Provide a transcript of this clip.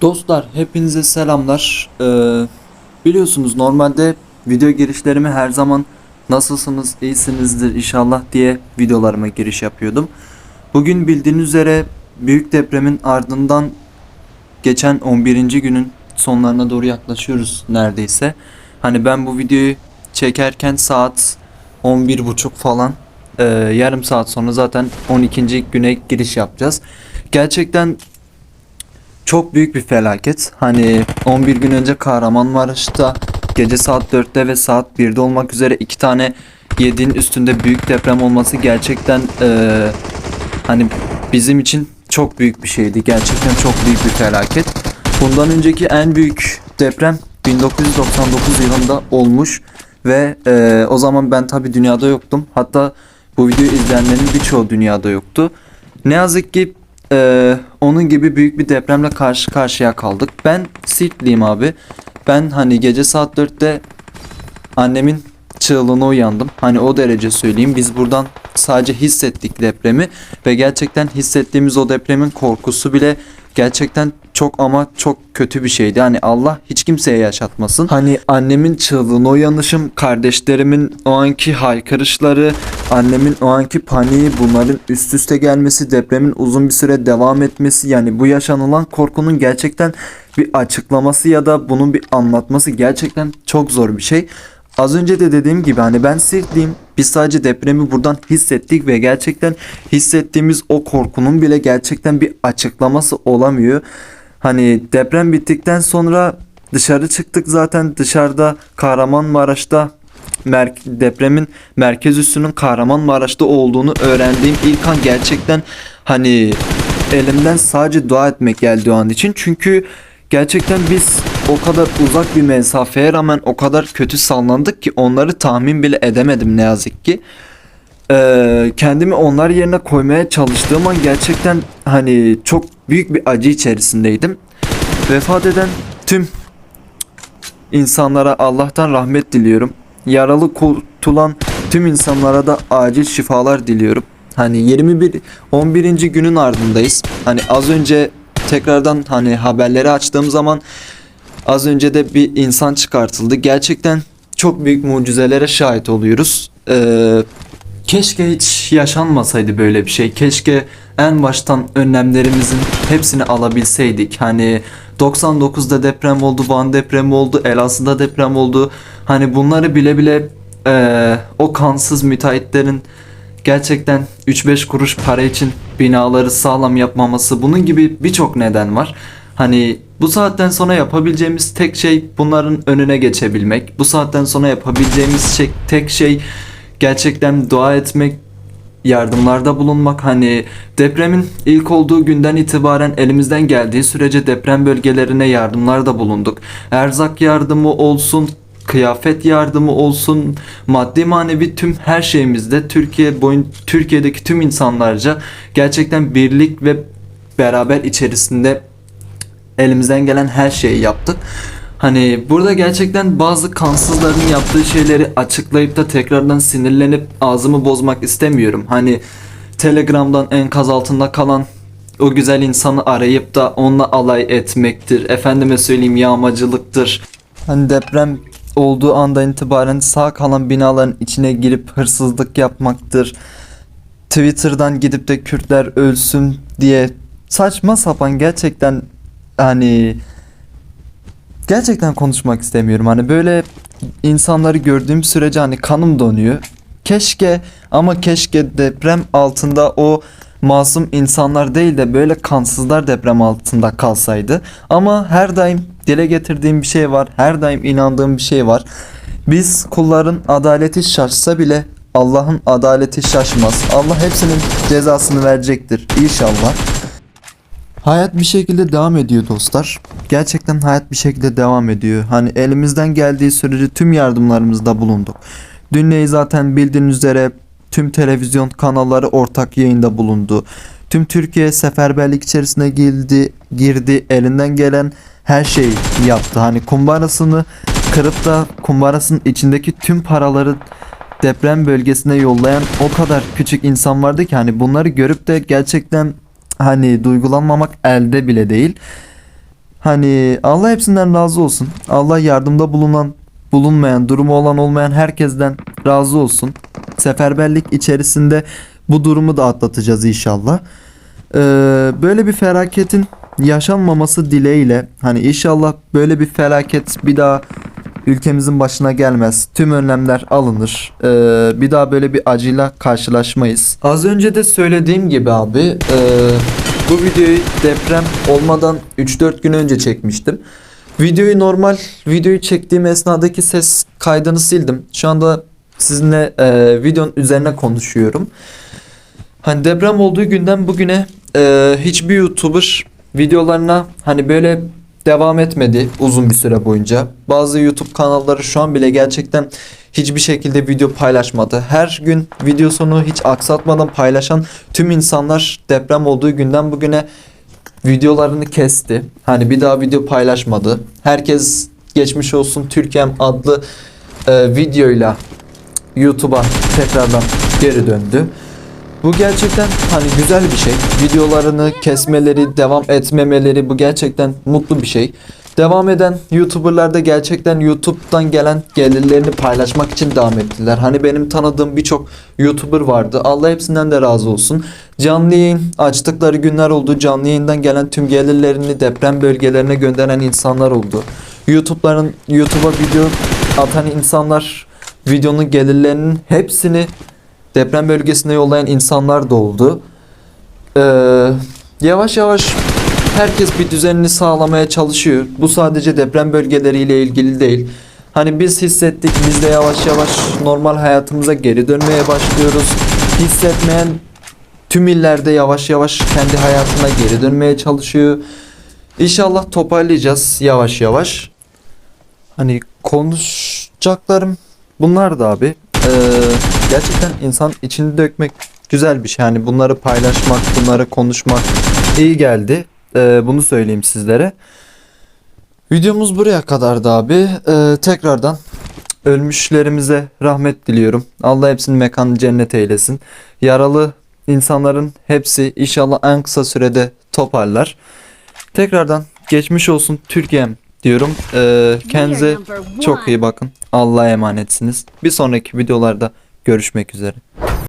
Dostlar hepinize selamlar. Ee, biliyorsunuz normalde video girişlerimi her zaman nasılsınız, iyisinizdir inşallah diye videolarıma giriş yapıyordum. Bugün bildiğiniz üzere büyük depremin ardından geçen 11. günün sonlarına doğru yaklaşıyoruz neredeyse. Hani ben bu videoyu çekerken saat 11.30 falan Ee, yarım saat sonra zaten 12. güne giriş yapacağız. Gerçekten çok büyük bir felaket. Hani 11 gün önce Kahramanmaraş'ta gece saat 4'te ve saat 1'de olmak üzere iki tane 7'nin üstünde büyük deprem olması gerçekten eee, hani bizim için çok büyük bir şeydi. Gerçekten çok büyük bir felaket. Bundan önceki en büyük deprem 1999 yılında olmuş ve eee, o zaman ben tabi dünyada yoktum. Hatta bu videoyu izleyenlerin birçoğu dünyada yoktu. Ne yazık ki ee, onun gibi büyük bir depremle karşı karşıya kaldık. Ben Sirtliyim abi. Ben hani gece saat 4'te annemin çığlığına uyandım. Hani o derece söyleyeyim. Biz buradan sadece hissettik depremi ve gerçekten hissettiğimiz o depremin korkusu bile gerçekten çok ama çok kötü bir şeydi. Hani Allah hiç kimseye yaşatmasın. Hani annemin çığlığına uyanışım, kardeşlerimin o anki haykırışları, annemin o anki paniği, bunların üst üste gelmesi, depremin uzun bir süre devam etmesi yani bu yaşanılan korkunun gerçekten bir açıklaması ya da bunun bir anlatması gerçekten çok zor bir şey. Az önce de dediğim gibi hani ben Sirtliyim. Biz sadece depremi buradan hissettik ve gerçekten hissettiğimiz o korkunun bile gerçekten bir açıklaması olamıyor. Hani deprem bittikten sonra dışarı çıktık zaten dışarıda Kahramanmaraş'ta mer- depremin merkez üssünün Kahramanmaraş'ta olduğunu öğrendiğim ilk an gerçekten hani elimden sadece dua etmek geldi o an için. Çünkü gerçekten biz o kadar uzak bir mesafeye rağmen o kadar kötü sallandık ki onları tahmin bile edemedim ne yazık ki. Ee, kendimi onlar yerine koymaya çalıştığım an gerçekten hani çok büyük bir acı içerisindeydim. Vefat eden tüm insanlara Allah'tan rahmet diliyorum. Yaralı kurtulan tüm insanlara da acil şifalar diliyorum. Hani 21 11. günün ardındayız. Hani az önce tekrardan hani haberleri açtığım zaman az önce de bir insan çıkartıldı. Gerçekten çok büyük mucizelere şahit oluyoruz. Ee, keşke hiç yaşanmasaydı böyle bir şey. Keşke en baştan önlemlerimizin hepsini alabilseydik. Hani 99'da deprem oldu, Van depremi oldu, Elazığ'da deprem oldu. Hani bunları bile bile eee, o kansız müteahhitlerin gerçekten 3-5 kuruş para için binaları sağlam yapmaması bunun gibi birçok neden var. Hani bu saatten sonra yapabileceğimiz tek şey bunların önüne geçebilmek. Bu saatten sonra yapabileceğimiz şey, tek şey gerçekten dua etmek, yardımlarda bulunmak. Hani depremin ilk olduğu günden itibaren elimizden geldiği sürece deprem bölgelerine yardımlar da bulunduk. Erzak yardımı olsun, kıyafet yardımı olsun, maddi manevi tüm her şeyimizde Türkiye boyun Türkiye'deki tüm insanlarca gerçekten birlik ve beraber içerisinde elimizden gelen her şeyi yaptık. Hani burada gerçekten bazı kansızların yaptığı şeyleri açıklayıp da tekrardan sinirlenip ağzımı bozmak istemiyorum. Hani Telegram'dan enkaz altında kalan o güzel insanı arayıp da onunla alay etmektir. Efendime söyleyeyim yağmacılıktır. Hani deprem olduğu andan itibaren sağ kalan binaların içine girip hırsızlık yapmaktır. Twitter'dan gidip de Kürtler ölsün diye saçma sapan gerçekten hani gerçekten konuşmak istemiyorum. Hani böyle insanları gördüğüm sürece hani kanım donuyor. Keşke ama keşke deprem altında o masum insanlar değil de böyle kansızlar deprem altında kalsaydı. Ama her daim dile getirdiğim bir şey var. Her daim inandığım bir şey var. Biz kulların adaleti şaşsa bile Allah'ın adaleti şaşmaz. Allah hepsinin cezasını verecektir inşallah. Hayat bir şekilde devam ediyor dostlar. Gerçekten hayat bir şekilde devam ediyor. Hani elimizden geldiği sürece tüm yardımlarımızda bulunduk. Dünyayı zaten bildiğiniz üzere tüm televizyon kanalları ortak yayında bulundu. Tüm Türkiye seferberlik içerisine girdi, girdi. Elinden gelen her şeyi yaptı. Hani kumbarasını kırıp da kumbarasının içindeki tüm paraları deprem bölgesine yollayan o kadar küçük insan vardı ki hani bunları görüp de gerçekten hani duygulanmamak elde bile değil. Hani Allah hepsinden razı olsun. Allah yardımda bulunan, bulunmayan, durumu olan olmayan herkesten razı olsun. Seferberlik içerisinde bu durumu da atlatacağız inşallah. Ee, böyle bir felaketin yaşanmaması dileğiyle hani inşallah böyle bir felaket bir daha ülkemizin başına gelmez. Tüm önlemler alınır. Ee, bir daha böyle bir acıyla karşılaşmayız. Az önce de söylediğim gibi abi e, bu videoyu deprem olmadan 3-4 gün önce çekmiştim. Videoyu normal videoyu çektiğim esnadaki ses kaydını sildim. Şu anda sizinle e, videonun üzerine konuşuyorum. Hani deprem olduğu günden bugüne e, hiçbir YouTuber videolarına hani böyle devam etmedi uzun bir süre boyunca. Bazı YouTube kanalları şu an bile gerçekten hiçbir şekilde video paylaşmadı. Her gün video sonu hiç aksatmadan paylaşan tüm insanlar deprem olduğu günden bugüne videolarını kesti. Hani bir daha video paylaşmadı. Herkes geçmiş olsun Türkiye'm adlı e, videoyla YouTube'a tekrardan geri döndü. Bu gerçekten hani güzel bir şey. Videolarını kesmeleri, devam etmemeleri bu gerçekten mutlu bir şey. Devam eden YouTuber'lar da gerçekten YouTube'dan gelen gelirlerini paylaşmak için devam ettiler. Hani benim tanıdığım birçok YouTuber vardı. Allah hepsinden de razı olsun. Canlı yayın açtıkları günler oldu. Canlı yayından gelen tüm gelirlerini deprem bölgelerine gönderen insanlar oldu. YouTube'ların YouTube'a video atan insanlar videonun gelirlerinin hepsini deprem bölgesine yollayan insanlar da oldu. Ee, yavaş yavaş herkes bir düzenini sağlamaya çalışıyor. Bu sadece deprem bölgeleriyle ilgili değil. Hani biz hissettik, biz de yavaş yavaş normal hayatımıza geri dönmeye başlıyoruz. Hissetmeyen tüm illerde yavaş yavaş kendi hayatına geri dönmeye çalışıyor. İnşallah toparlayacağız yavaş yavaş. Hani konuşacaklarım bunlar da abi. Ee, gerçekten insan içini dökmek güzel bir şey. Yani bunları paylaşmak, bunları konuşmak iyi geldi. Ee, bunu söyleyeyim sizlere. Videomuz buraya kadardı abi. Ee, tekrardan ölmüşlerimize rahmet diliyorum. Allah hepsinin mekanı cennet eylesin. Yaralı insanların hepsi inşallah en kısa sürede toparlar. Tekrardan geçmiş olsun Türkiye'm diyorum. Ee, kendinize çok iyi bakın. Allah'a emanetsiniz. Bir sonraki videolarda görüşmek üzere.